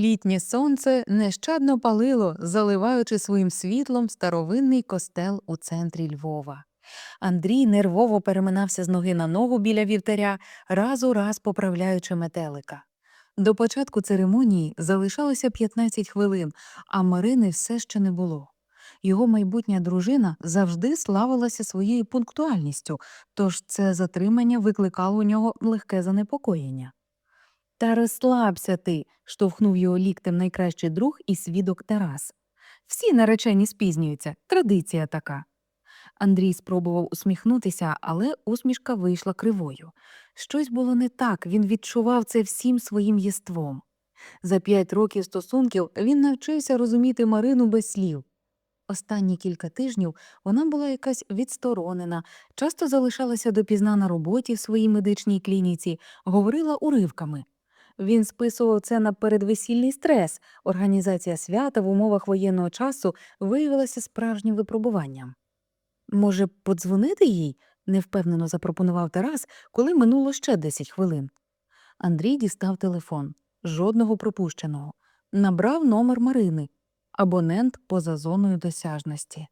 Літнє сонце нещадно палило, заливаючи своїм світлом старовинний костел у центрі Львова. Андрій нервово переминався з ноги на ногу біля вівтаря, раз у раз поправляючи метелика. До початку церемонії залишалося 15 хвилин, а Марини все ще не було. Його майбутня дружина завжди славилася своєю пунктуальністю, тож це затримання викликало у нього легке занепокоєння. Та розслабся ти, штовхнув його ліктем найкращий друг і свідок Тарас. Всі наречені спізнюються, традиція така. Андрій спробував усміхнутися, але усмішка вийшла кривою. Щось було не так, він відчував це всім своїм єством. За п'ять років стосунків він навчився розуміти Марину без слів. Останні кілька тижнів вона була якась відсторонена, часто залишалася допізна на роботі в своїй медичній клініці, говорила уривками. Він списував це на передвесільний стрес. Організація свята в умовах воєнного часу виявилася справжнім випробуванням. Може, подзвонити їй? невпевнено запропонував Тарас, коли минуло ще 10 хвилин. Андрій дістав телефон, жодного пропущеного, набрав номер Марини, абонент поза зоною досяжності.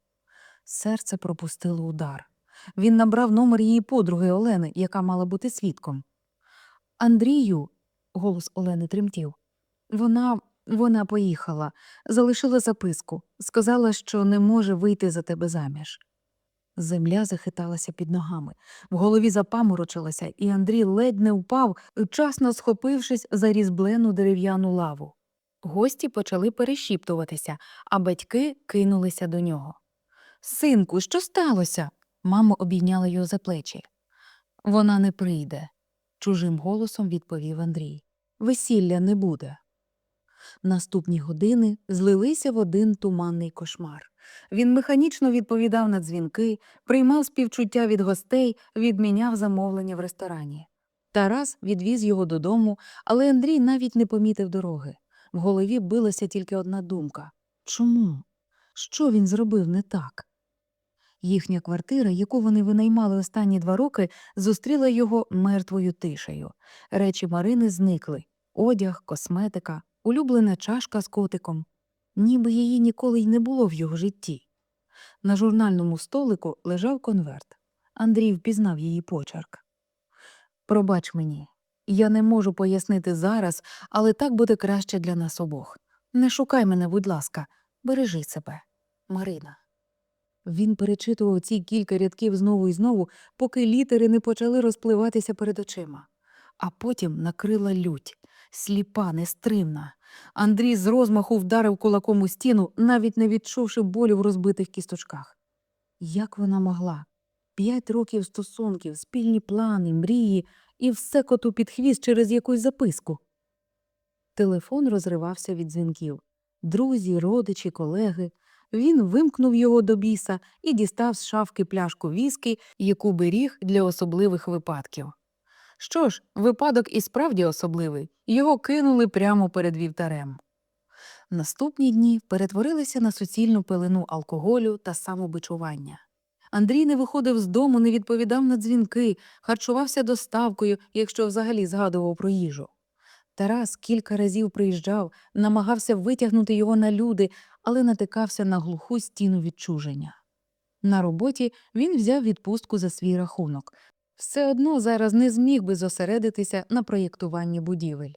Серце пропустило удар. Він набрав номер її подруги Олени, яка мала бути свідком. Андрію, голос Олени тремтів. Вона вона поїхала, залишила записку, сказала, що не може вийти за тебе заміж. Земля захиталася під ногами, в голові запаморочилася, і Андрій ледь не впав, вчасно схопившись за різблену дерев'яну лаву. Гості почали перешіптуватися, а батьки кинулися до нього. Синку, що сталося? Мама обійняла його за плечі. Вона не прийде, чужим голосом відповів Андрій. Весілля не буде. Наступні години злилися в один туманний кошмар. Він механічно відповідав на дзвінки, приймав співчуття від гостей, відміняв замовлення в ресторані. Тарас відвіз його додому, але Андрій навіть не помітив дороги. В голові билася тільки одна думка чому? Що він зробив не так? Їхня квартира, яку вони винаймали останні два роки, зустріла його мертвою тишею. Речі Марини зникли одяг, косметика, улюблена чашка з котиком, ніби її ніколи й не було в його житті. На журнальному столику лежав конверт. Андрій впізнав її почерк. Пробач мені, я не можу пояснити зараз, але так буде краще для нас обох. Не шукай мене, будь ласка, бережи себе, Марина. Він перечитував ці кілька рядків знову і знову, поки літери не почали розпливатися перед очима. А потім накрила лють, сліпа, нестримна. Андрій з розмаху вдарив кулаком у стіну, навіть не відчувши болю в розбитих кісточках. Як вона могла? П'ять років стосунків, спільні плани, мрії і все коту під хвіст через якусь записку. Телефон розривався від дзвінків. Друзі, родичі, колеги. Він вимкнув його до біса і дістав з шафки пляшку віскі, яку беріг для особливих випадків. Що ж, випадок і справді особливий, його кинули прямо перед вівтарем. Наступні дні перетворилися на суцільну пилину алкоголю та самобичування. Андрій не виходив з дому, не відповідав на дзвінки, харчувався доставкою, якщо взагалі згадував про їжу. Тарас кілька разів приїжджав, намагався витягнути його на люди, але натикався на глуху стіну відчуження. На роботі він взяв відпустку за свій рахунок. Все одно зараз не зміг би зосередитися на проєктуванні будівель.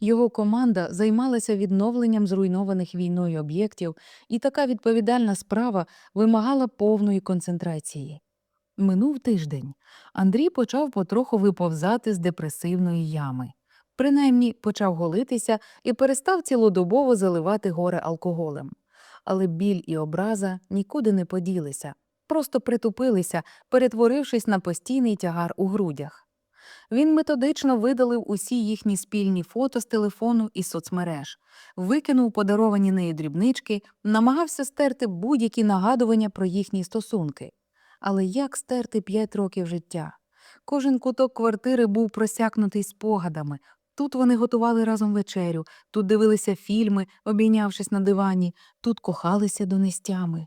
Його команда займалася відновленням зруйнованих війною об'єктів, і така відповідальна справа вимагала повної концентрації. Минув тиждень. Андрій почав потроху виповзати з депресивної ями. Принаймні почав голитися і перестав цілодобово заливати горе алкоголем. Але біль і образа нікуди не поділися, просто притупилися, перетворившись на постійний тягар у грудях. Він методично видалив усі їхні спільні фото з телефону і соцмереж, викинув подаровані нею дрібнички, намагався стерти будь-які нагадування про їхні стосунки. Але як стерти п'ять років життя? Кожен куток квартири був просякнутий спогадами. Тут вони готували разом вечерю, тут дивилися фільми, обійнявшись на дивані, тут кохалися донестями.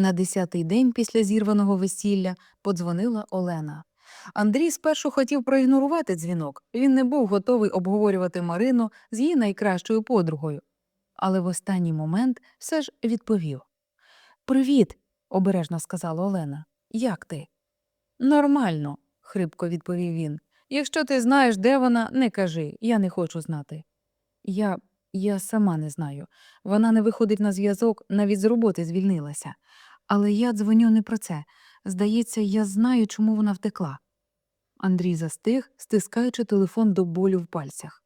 На десятий день після зірваного весілля подзвонила Олена. Андрій спершу хотів проігнорувати дзвінок. Він не був готовий обговорювати Марину з її найкращою подругою. Але в останній момент все ж відповів Привіт, обережно сказала Олена. Як ти? Нормально, хрипко відповів він. Якщо ти знаєш, де вона, не кажи, я не хочу знати. Я. я сама не знаю. Вона не виходить на зв'язок, навіть з роботи звільнилася. Але я дзвоню не про це. Здається, я знаю, чому вона втекла. Андрій застиг, стискаючи телефон до болю в пальцях.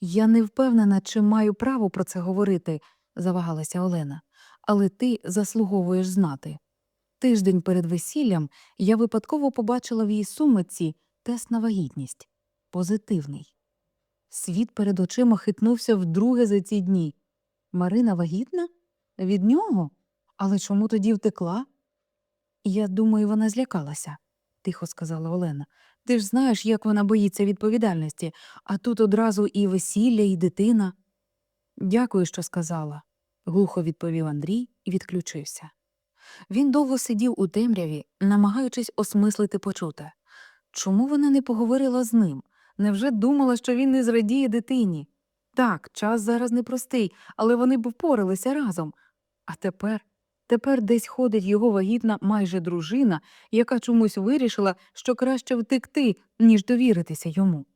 Я не впевнена, чи маю право про це говорити, завагалася Олена, але ти заслуговуєш знати. Тиждень перед весіллям я випадково побачила в її сумиці тест на вагітність позитивний. Світ перед очима хитнувся вдруге за ці дні. Марина вагітна? Від нього? Але чому тоді втекла? Я думаю, вона злякалася, тихо сказала Олена. Ти ж знаєш, як вона боїться відповідальності, а тут одразу і весілля, і дитина. Дякую, що сказала, глухо відповів Андрій і відключився. Він довго сидів у темряві, намагаючись осмислити почуте. Чому вона не поговорила з ним? Невже думала, що він не зрадіє дитині? Так, час зараз непростий, але вони б впоралися разом. А тепер, тепер десь ходить його вагітна майже дружина, яка чомусь вирішила, що краще втекти, ніж довіритися йому.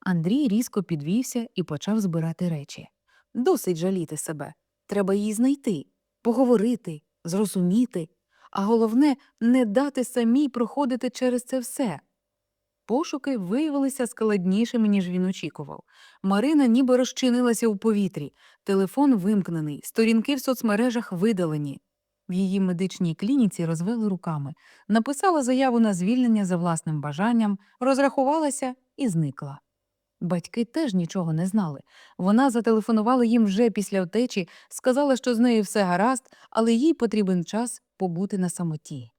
Андрій різко підвівся і почав збирати речі. Досить жаліти себе. Треба її знайти, поговорити, зрозуміти, а головне не дати самій проходити через це все. Пошуки виявилися складнішими, ніж він очікував. Марина ніби розчинилася у повітрі, телефон вимкнений, сторінки в соцмережах видалені. В її медичній клініці розвели руками, написала заяву на звільнення за власним бажанням, розрахувалася і зникла. Батьки теж нічого не знали. Вона зателефонувала їм вже після втечі, сказала, що з нею все гаразд, але їй потрібен час побути на самоті.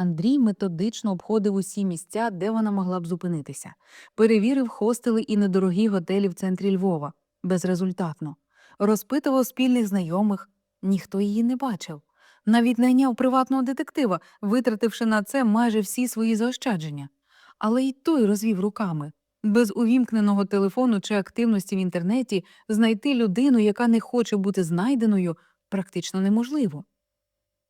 Андрій методично обходив усі місця, де вона могла б зупинитися, перевірив хостели і недорогі готелі в центрі Львова безрезультатно, розпитував спільних знайомих, ніхто її не бачив. Навіть найняв приватного детектива, витративши на це майже всі свої заощадження. Але й той розвів руками. Без увімкненого телефону чи активності в інтернеті знайти людину, яка не хоче бути знайденою, практично неможливо.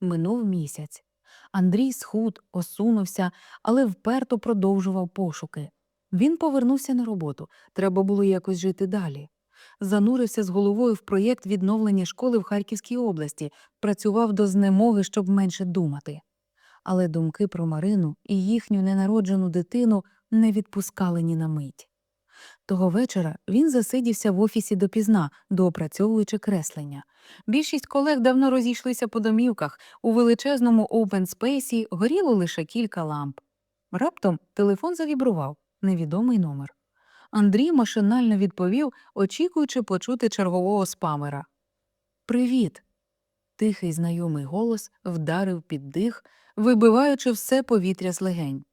Минув місяць. Андрій схуд, осунувся, але вперто продовжував пошуки. Він повернувся на роботу, треба було якось жити далі. Занурився з головою в проєкт відновлення школи в Харківській області, працював до знемоги, щоб менше думати. Але думки про Марину і їхню ненароджену дитину не відпускали ні на мить. Того вечора він засидівся в офісі допізна, доопрацьовуючи креслення. Більшість колег давно розійшлися по домівках, у величезному оупенспейсі горіло лише кілька ламп. Раптом телефон завібрував невідомий номер. Андрій машинально відповів, очікуючи почути чергового спамера. Привіт. Тихий знайомий голос вдарив під дих, вибиваючи все повітря з легень.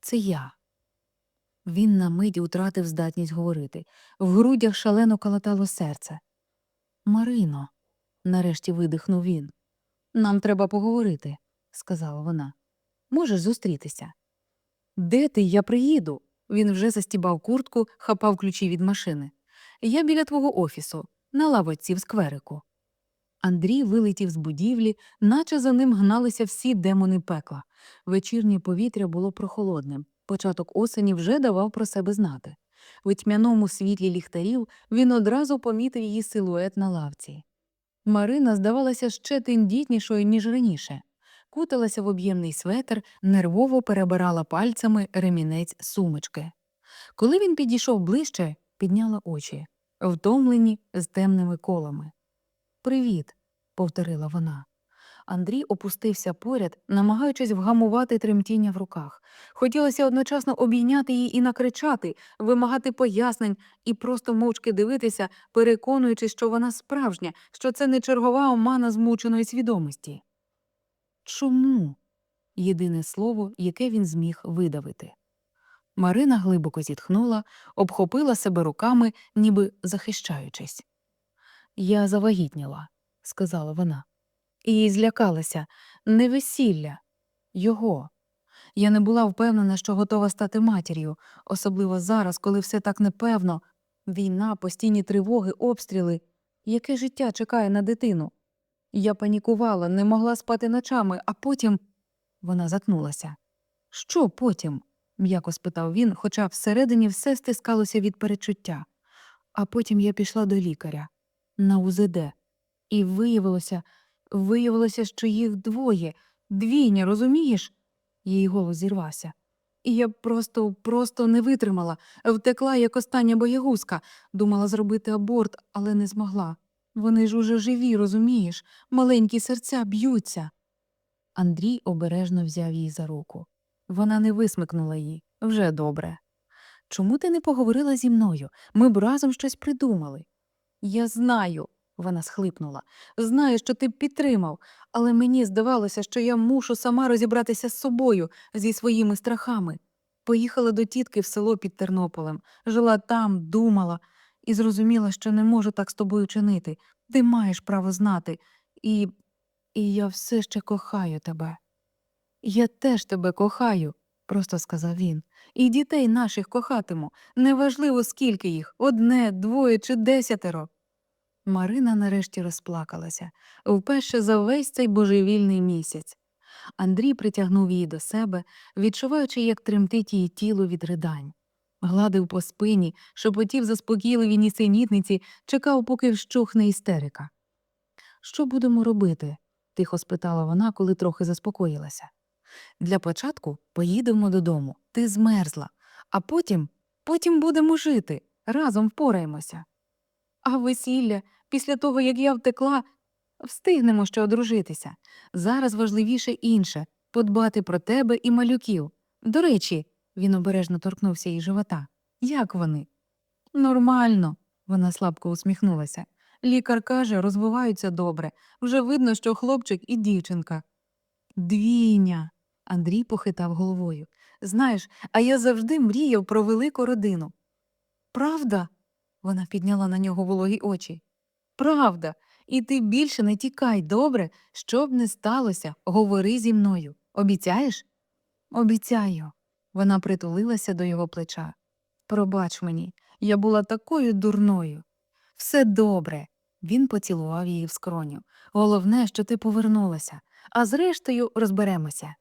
Це я. Він на мить утратив здатність говорити. В грудях шалено калатало серце. Марино, нарешті видихнув він. Нам треба поговорити, сказала вона. Можеш зустрітися. Де ти? Я приїду. Він вже застібав куртку, хапав ключі від машини. Я біля твого офісу, на лавочці в скверику. Андрій вилетів з будівлі, наче за ним гналися всі демони пекла. Вечірнє повітря було прохолодним. Початок осені вже давав про себе знати. В тьмяному світлі ліхтарів він одразу помітив її силует на лавці. Марина здавалася ще тендітнішою, ніж раніше. Куталася в об'ємний светр, нервово перебирала пальцями ремінець сумочки. Коли він підійшов ближче, підняла очі, втомлені з темними колами. Привіт, повторила вона. Андрій опустився поряд, намагаючись вгамувати тремтіння в руках. Хотілося одночасно обійняти її і накричати, вимагати пояснень і просто мовчки дивитися, переконуючись, що вона справжня, що це не чергова омана змученої свідомості. Чому? єдине слово, яке він зміг видавити. Марина глибоко зітхнула, обхопила себе руками, ніби захищаючись. Я завагітніла, сказала вона. І злякалася не весілля, його. Я не була впевнена, що готова стати матір'ю, особливо зараз, коли все так непевно. Війна, постійні тривоги, обстріли. Яке життя чекає на дитину? Я панікувала, не могла спати ночами, а потім вона затнулася. Що потім? м'яко спитав він, хоча всередині все стискалося від перечуття. А потім я пішла до лікаря на УЗД. І виявилося, виявилося, що їх двоє, двійня, розумієш? Її голос зірвався. І я просто, просто не витримала, втекла, як остання боягузка, думала зробити аборт, але не змогла. Вони ж уже живі, розумієш, маленькі серця б'ються. Андрій обережно взяв її за руку. Вона не висмикнула її. Вже добре. Чому ти не поговорила зі мною? Ми б разом щось придумали. Я знаю, вона схлипнула. Знаю, що ти підтримав, але мені здавалося, що я мушу сама розібратися з собою, зі своїми страхами. Поїхала до тітки в село під Тернополем, жила там, думала і зрозуміла, що не можу так з тобою чинити. Ти маєш право знати, і, і я все ще кохаю тебе. Я теж тебе кохаю, просто сказав він. І дітей наших кохатиму. Неважливо, скільки їх одне, двоє чи десятеро. Марина нарешті розплакалася вперше за весь цей божевільний місяць. Андрій притягнув її до себе, відчуваючи, як тремтить її тіло від ридань. Гладив по спині, шепотів заспокійливі нісенітниці, чекав, поки вщухне істерика. Що будемо робити? тихо спитала вона, коли трохи заспокоїлася. Для початку поїдемо додому, ти змерзла, а потім, потім будемо жити, разом впораємося. А весілля, після того, як я втекла, встигнемо ще одружитися. Зараз важливіше інше подбати про тебе і малюків. До речі, він обережно торкнувся її живота. Як вони? Нормально, вона слабко усміхнулася. Лікар каже, розвиваються добре. Вже видно, що хлопчик і дівчинка. Двійня. Андрій похитав головою. Знаєш, а я завжди мріяв про велику родину. Правда? Вона підняла на нього вологі очі. Правда, і ти більше не тікай, добре? Що б не сталося, говори зі мною. Обіцяєш? Обіцяю. Вона притулилася до його плеча. Пробач мені, я була такою дурною. Все добре. Він поцілував її в скроню. Головне, що ти повернулася, а зрештою розберемося.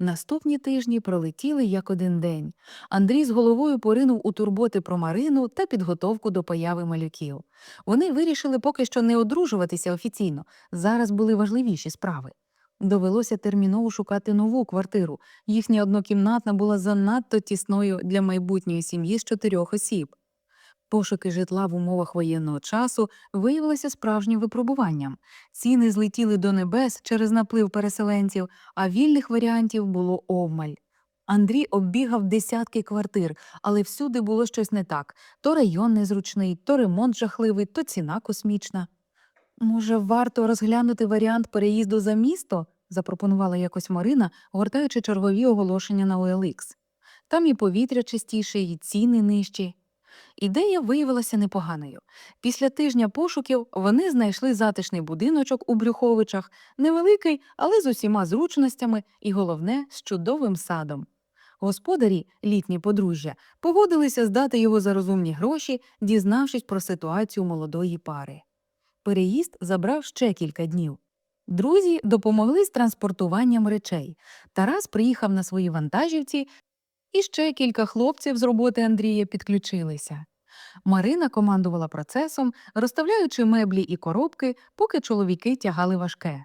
Наступні тижні пролетіли як один день. Андрій з головою поринув у турботи про Марину та підготовку до появи малюків. Вони вирішили поки що не одружуватися офіційно. Зараз були важливіші справи. Довелося терміново шукати нову квартиру. Їхня однокімнатна була занадто тісною для майбутньої сім'ї з чотирьох осіб. Пошуки житла в умовах воєнного часу виявилися справжнім випробуванням. Ціни злетіли до небес через наплив переселенців, а вільних варіантів було обмаль. Андрій оббігав десятки квартир, але всюди було щось не так то район незручний, то ремонт жахливий, то ціна космічна. Може, варто розглянути варіант переїзду за місто? запропонувала якось Марина, гортаючи чергові оголошення на OLX. Там і повітря чистіше, і ціни нижчі. Ідея виявилася непоганою. Після тижня пошуків вони знайшли затишний будиночок у Брюховичах, невеликий, але з усіма зручностями і, головне, з чудовим садом. Господарі, літні подружжя, погодилися здати його за розумні гроші, дізнавшись про ситуацію молодої пари. Переїзд забрав ще кілька днів. Друзі допомогли з транспортуванням речей. Тарас приїхав на своїй вантажівці, і ще кілька хлопців з роботи Андрія підключилися. Марина командувала процесом, розставляючи меблі і коробки, поки чоловіки тягали важке.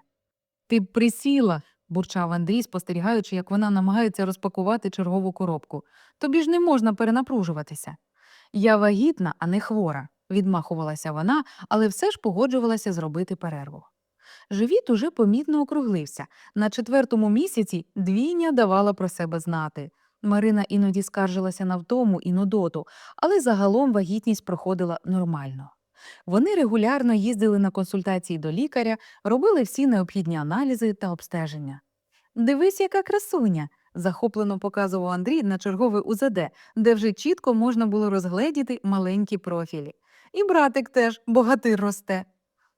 Ти б присіла, бурчав Андрій, спостерігаючи, як вона намагається розпакувати чергову коробку. Тобі ж не можна перенапружуватися. Я вагітна, а не хвора, відмахувалася вона, але все ж погоджувалася зробити перерву. Живіт уже помітно округлився. На четвертому місяці двійня давала про себе знати. Марина іноді скаржилася на втому і нудоту, але загалом вагітність проходила нормально. Вони регулярно їздили на консультації до лікаря, робили всі необхідні аналізи та обстеження. Дивись, яка красуня. захоплено показував Андрій на черговий УЗД, де вже чітко можна було розгледіти маленькі профілі. І братик теж богатир росте.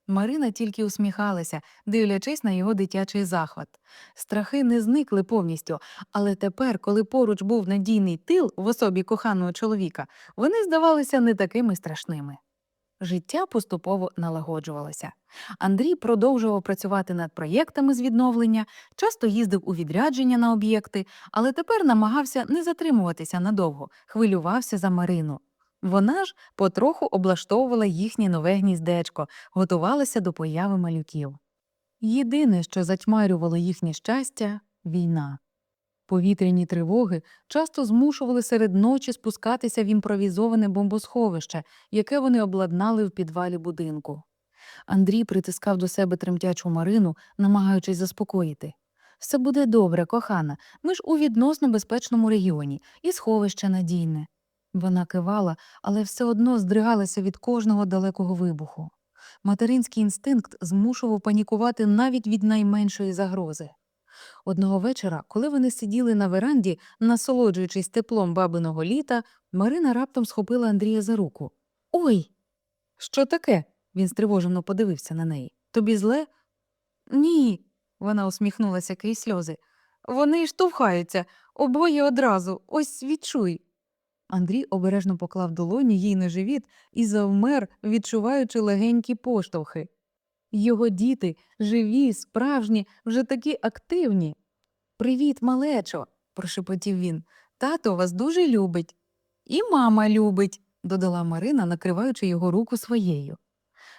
Марина тільки усміхалася, дивлячись на його дитячий захват. Страхи не зникли повністю, але тепер, коли поруч був надійний тил в особі коханого чоловіка, вони здавалися не такими страшними. Життя поступово налагоджувалося. Андрій продовжував працювати над проєктами з відновлення, часто їздив у відрядження на об'єкти, але тепер намагався не затримуватися надовго, хвилювався за Марину. Вона ж потроху облаштовувала їхнє нове гніздечко, готувалася до появи малюків. Єдине, що затьмарювало їхнє щастя війна. Повітряні тривоги часто змушували серед ночі спускатися в імпровізоване бомбосховище, яке вони обладнали в підвалі будинку. Андрій притискав до себе тремтячу Марину, намагаючись заспокоїти. Все буде добре, кохана. Ми ж у відносно безпечному регіоні, і сховище надійне. Вона кивала, але все одно здригалася від кожного далекого вибуху. Материнський інстинкт змушував панікувати навіть від найменшої загрози. Одного вечора, коли вони сиділи на веранді, насолоджуючись теплом бабиного літа, Марина раптом схопила Андрія за руку. Ой. Що таке? Він стривожено подивився на неї. Тобі зле? Ні. Вона усміхнулася крізь сльози. Вони штовхаються, обоє одразу. Ось відчуй. Андрій обережно поклав долоні їй на живіт і завмер, відчуваючи легенькі поштовхи. Його діти, живі, справжні, вже такі активні. Привіт, малечо, прошепотів він. Тато вас дуже любить. І мама любить, додала Марина, накриваючи його руку своєю.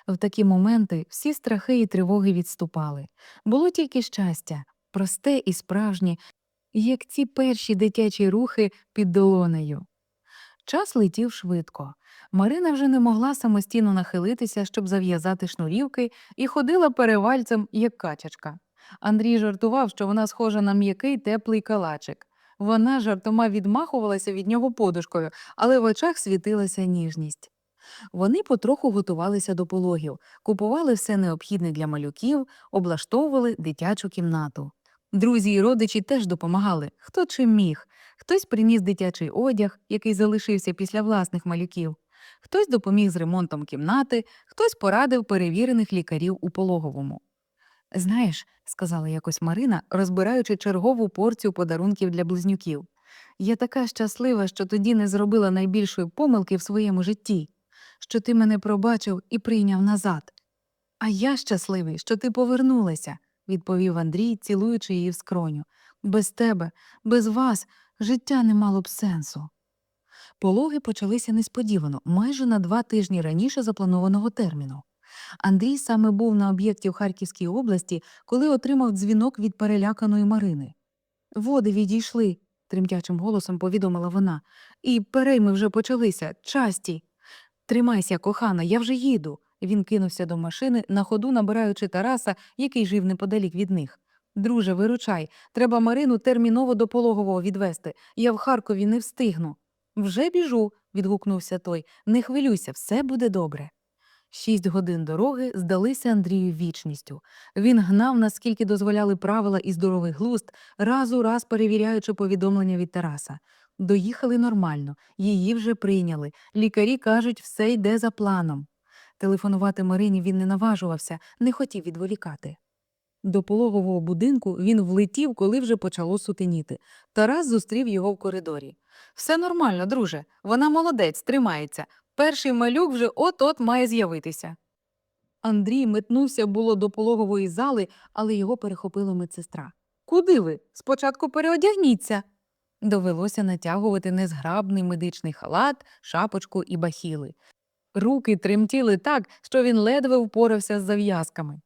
В такі моменти всі страхи і тривоги відступали. Було тільки щастя, просте і справжнє, як ці перші дитячі рухи під долонею. Час летів швидко. Марина вже не могла самостійно нахилитися, щоб зав'язати шнурівки, і ходила перевальцем, як качачка. Андрій жартував, що вона схожа на м'який теплий калачик. Вона жартома відмахувалася від нього подушкою, але в очах світилася ніжність. Вони потроху готувалися до пологів, купували все необхідне для малюків, облаштовували дитячу кімнату. Друзі і родичі теж допомагали, хто чим міг. Хтось приніс дитячий одяг, який залишився після власних малюків, хтось допоміг з ремонтом кімнати, хтось порадив перевірених лікарів у пологовому. Знаєш, сказала якось Марина, розбираючи чергову порцію подарунків для близнюків. Я така щаслива, що тоді не зробила найбільшої помилки в своєму житті, що ти мене пробачив і прийняв назад. А я щасливий, що ти повернулася, відповів Андрій, цілуючи її в скроню. Без тебе, без вас життя не мало б сенсу. Пологи почалися несподівано, майже на два тижні раніше запланованого терміну. Андрій саме був на об'єкті в Харківській області, коли отримав дзвінок від переляканої Марини. Води відійшли, тремтячим голосом повідомила вона, і перейми вже почалися, часті. Тримайся, кохана, я вже їду. Він кинувся до машини, на ходу набираючи Тараса, який жив неподалік від них. Друже, виручай, треба Марину терміново до пологового відвести. Я в Харкові не встигну. Вже біжу, відгукнувся той. Не хвилюйся, все буде добре. Шість годин дороги здалися Андрію вічністю. Він гнав, наскільки дозволяли правила і здоровий глузд, раз у раз перевіряючи повідомлення від Тараса. Доїхали нормально, її вже прийняли. Лікарі кажуть, все йде за планом. Телефонувати Марині він не наважувався, не хотів відволікати. До пологового будинку він влетів, коли вже почало сутеніти. Тарас зустрів його в коридорі. Все нормально, друже. Вона молодець, тримається. Перший малюк вже от-от має з'явитися. Андрій метнувся було до пологової зали, але його перехопила медсестра. Куди ви? Спочатку переодягніться. Довелося натягувати незграбний медичний халат, шапочку і бахіли. Руки тремтіли так, що він ледве впорався з зав'язками.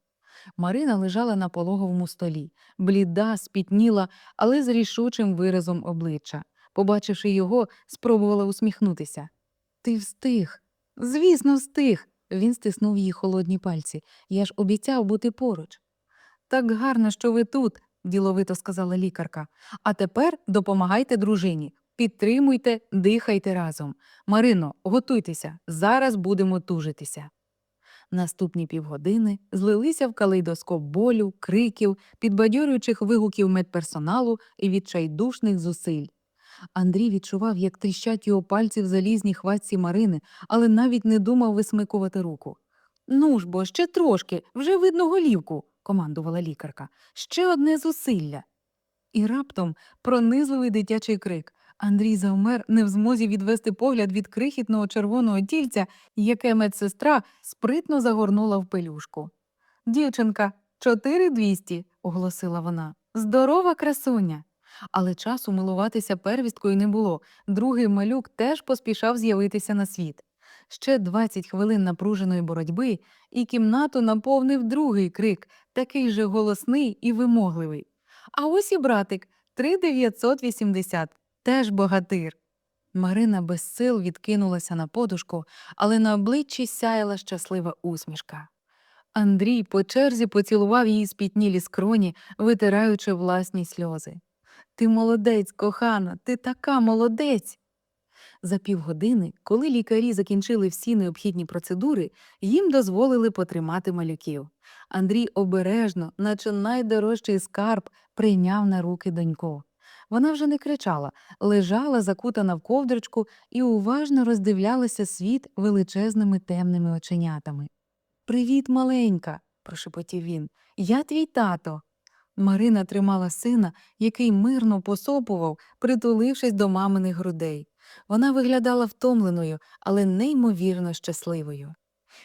Марина лежала на пологовому столі, бліда, спітніла, але з рішучим виразом обличчя. Побачивши його, спробувала усміхнутися. Ти встиг. Звісно, встиг. Він стиснув її холодні пальці. Я ж обіцяв бути поруч. Так гарно, що ви тут, діловито сказала лікарка. А тепер допомагайте дружині. Підтримуйте, дихайте разом. Марино, готуйтеся, зараз будемо тужитися. Наступні півгодини злилися в калейдоскоп болю, криків, підбадьорюючих вигуків медперсоналу і відчайдушних зусиль. Андрій відчував, як тріщать його пальці в залізній хватці Марини, але навіть не думав висмикувати руку. Ну ж бо, ще трошки, вже видно голівку, командувала лікарка. Ще одне зусилля. І раптом пронизливий дитячий крик. Андрій завмер, не в змозі відвести погляд від крихітного червоного тільця, яке медсестра спритно загорнула в пелюшку. Дівчинка, чотири двісті, оголосила вона. Здорова красуня. Але часу милуватися первісткою не було. Другий малюк теж поспішав з'явитися на світ. Ще 20 хвилин напруженої боротьби, і кімнату наповнив другий крик, такий же голосний і вимогливий. А ось і братик 3980, теж богатир. Марина без сил відкинулася на подушку, але на обличчі сяяла щаслива усмішка. Андрій по черзі поцілував її спітнілі скроні, витираючи власні сльози. Ти молодець, кохана, ти така молодець. За півгодини, коли лікарі закінчили всі необхідні процедури, їм дозволили потримати малюків. Андрій обережно, наче найдорожчий скарб, прийняв на руки доньку. Вона вже не кричала, лежала закутана в ковдрочку і уважно роздивлялася світ величезними темними оченятами. Привіт, маленька, прошепотів він. Я твій тато. Марина тримала сина, який мирно посопував, притулившись до маминих грудей. Вона виглядала втомленою, але неймовірно щасливою.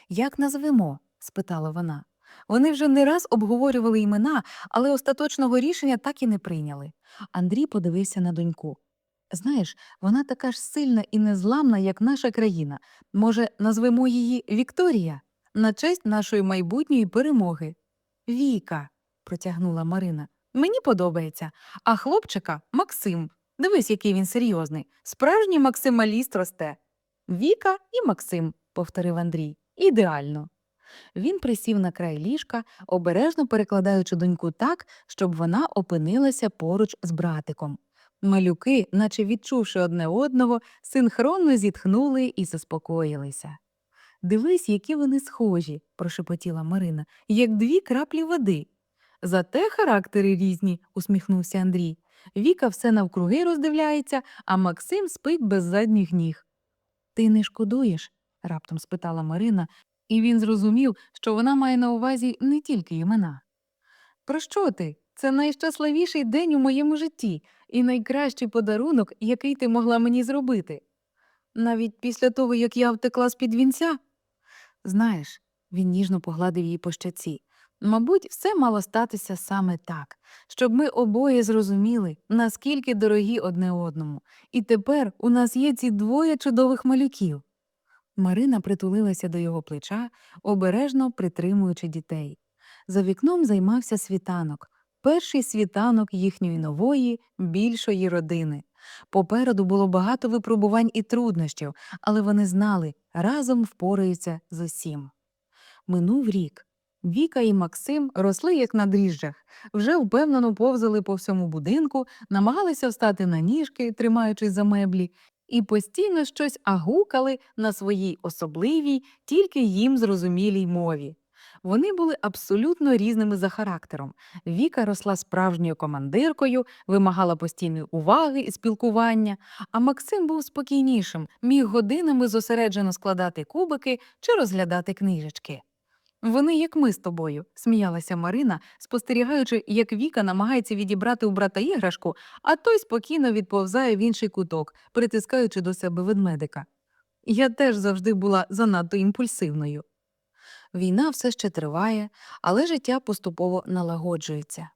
Як назвемо? спитала вона. Вони вже не раз обговорювали імена, але остаточного рішення так і не прийняли. Андрій подивився на доньку. Знаєш, вона така ж сильна і незламна, як наша країна. Може, назвемо її Вікторія? На честь нашої майбутньої перемоги. Віка, протягнула Марина. Мені подобається. А хлопчика Максим. Дивись, який він серйозний. Справжній максималіст росте. Віка і Максим, повторив Андрій. Ідеально. Він присів на край ліжка, обережно перекладаючи доньку так, щоб вона опинилася поруч з братиком. Малюки, наче відчувши одне одного, синхронно зітхнули і заспокоїлися. Дивись, які вони схожі, прошепотіла Марина, як дві краплі води. Зате характери різні, усміхнувся Андрій. Віка все навкруги роздивляється, а Максим спить без задніх ніг. Ти не шкодуєш? раптом спитала Марина, і він зрозумів, що вона має на увазі не тільки імена. Про що ти? Це найщасливіший день у моєму житті і найкращий подарунок, який ти могла мені зробити. Навіть після того, як я втекла з-під вінця. Знаєш, він ніжно погладив її по щоці. Мабуть, все мало статися саме так, щоб ми обоє зрозуміли, наскільки дорогі одне одному, і тепер у нас є ці двоє чудових малюків. Марина притулилася до його плеча, обережно притримуючи дітей. За вікном займався світанок, перший світанок їхньої нової, більшої родини. Попереду було багато випробувань і труднощів, але вони знали, разом впораються з усім. Минув рік. Віка і Максим росли як на дріжджах, вже впевнено повзали по всьому будинку, намагалися встати на ніжки, тримаючись за меблі, і постійно щось агукали на своїй особливій, тільки їм зрозумілій мові. Вони були абсолютно різними за характером. Віка росла справжньою командиркою, вимагала постійної уваги і спілкування, а Максим був спокійнішим, міг годинами зосереджено складати кубики чи розглядати книжечки. Вони, як ми з тобою, сміялася Марина, спостерігаючи, як Віка намагається відібрати у брата іграшку, а той спокійно відповзає в інший куток, притискаючи до себе ведмедика. Я теж завжди була занадто імпульсивною. Війна все ще триває, але життя поступово налагоджується.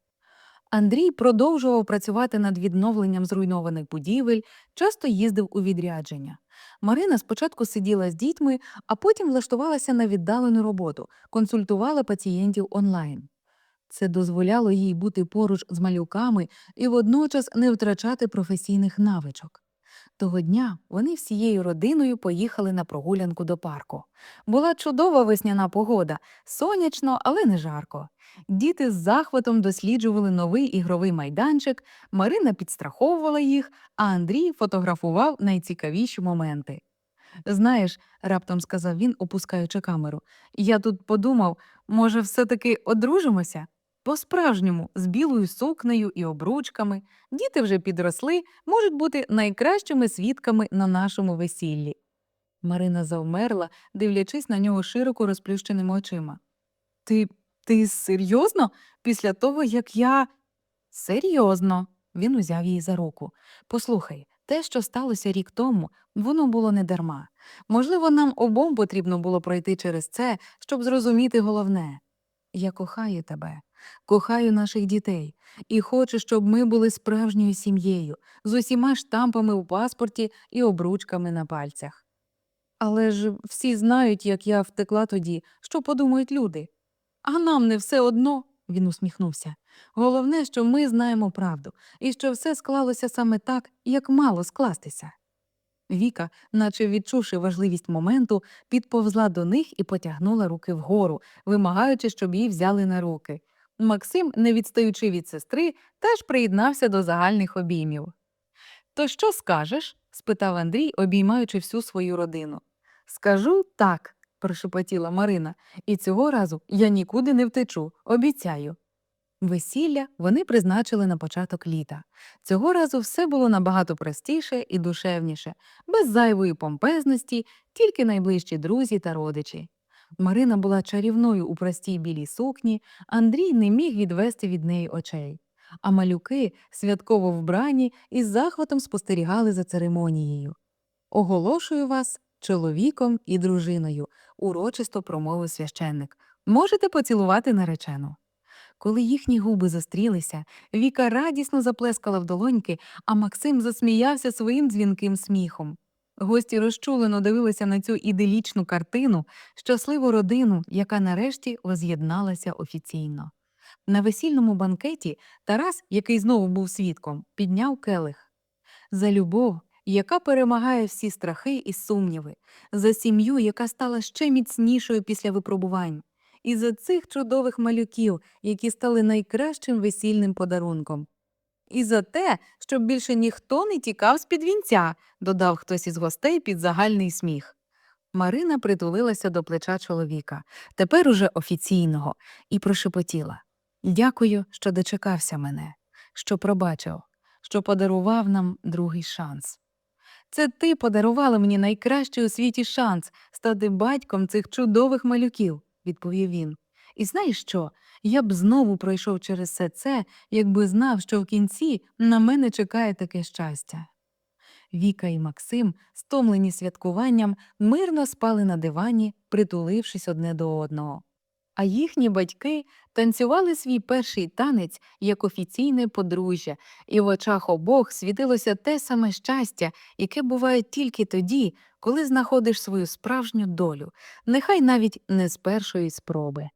Андрій продовжував працювати над відновленням зруйнованих будівель, часто їздив у відрядження. Марина спочатку сиділа з дітьми, а потім влаштувалася на віддалену роботу, консультувала пацієнтів онлайн. Це дозволяло їй бути поруч з малюками і водночас не втрачати професійних навичок. Того дня вони всією родиною поїхали на прогулянку до парку. Була чудова весняна погода, сонячно, але не жарко. Діти з захватом досліджували новий ігровий майданчик, Марина підстраховувала їх, а Андрій фотографував найцікавіші моменти. Знаєш, раптом сказав він, опускаючи камеру, я тут подумав, може, все-таки одружимося? По-справжньому, з білою сукнею і обручками, діти вже підросли, можуть бути найкращими свідками на нашому весіллі. Марина завмерла, дивлячись на нього широко розплющеними очима. Ти ти серйозно? Після того, як я. Серйозно. Він узяв її за руку. Послухай, те, що сталося рік тому, воно було не дарма. Можливо, нам обом потрібно було пройти через це, щоб зрозуміти головне. Я кохаю тебе, кохаю наших дітей і хочу, щоб ми були справжньою сім'єю, з усіма штампами у паспорті і обручками на пальцях. Але ж всі знають, як я втекла тоді, що подумають люди. А нам не все одно, він усміхнувся. Головне, що ми знаємо правду, і що все склалося саме так, як мало скластися. Віка, наче відчувши важливість моменту, підповзла до них і потягнула руки вгору, вимагаючи, щоб її взяли на руки. Максим, не відстаючи від сестри, теж приєднався до загальних обіймів. То що скажеш? спитав Андрій, обіймаючи всю свою родину. Скажу так, прошепотіла Марина, і цього разу я нікуди не втечу, обіцяю. Весілля вони призначили на початок літа. Цього разу все було набагато простіше і душевніше, без зайвої помпезності, тільки найближчі друзі та родичі. Марина була чарівною у простій білій сукні, Андрій не міг відвести від неї очей. А малюки, святково вбрані, із захватом спостерігали за церемонією. Оголошую вас чоловіком і дружиною, урочисто промовив священник. Можете поцілувати наречену. Коли їхні губи зустрілися, Віка радісно заплескала в долоньки, а Максим засміявся своїм дзвінким сміхом. Гості розчулено дивилися на цю іделічну картину, щасливу родину, яка нарешті воз'єдналася офіційно. На весільному банкеті Тарас, який знову був свідком, підняв келих. За любов, яка перемагає всі страхи і сумніви, за сім'ю, яка стала ще міцнішою після випробувань, і за цих чудових малюків, які стали найкращим весільним подарунком. І за те, щоб більше ніхто не тікав з під вінця, додав хтось із гостей під загальний сміх. Марина притулилася до плеча чоловіка, тепер уже офіційного, і прошепотіла Дякую, що дочекався мене, що пробачив, що подарував нам другий шанс. Це ти подарувала мені найкращий у світі шанс стати батьком цих чудових малюків, відповів він. І знаєш що? Я б знову пройшов через все це, якби знав, що в кінці на мене чекає таке щастя. Віка і Максим, стомлені святкуванням, мирно спали на дивані, притулившись одне до одного. А їхні батьки танцювали свій перший танець як офіційне подружжя, і в очах обох світилося те саме щастя, яке буває тільки тоді, коли знаходиш свою справжню долю, нехай навіть не з першої спроби.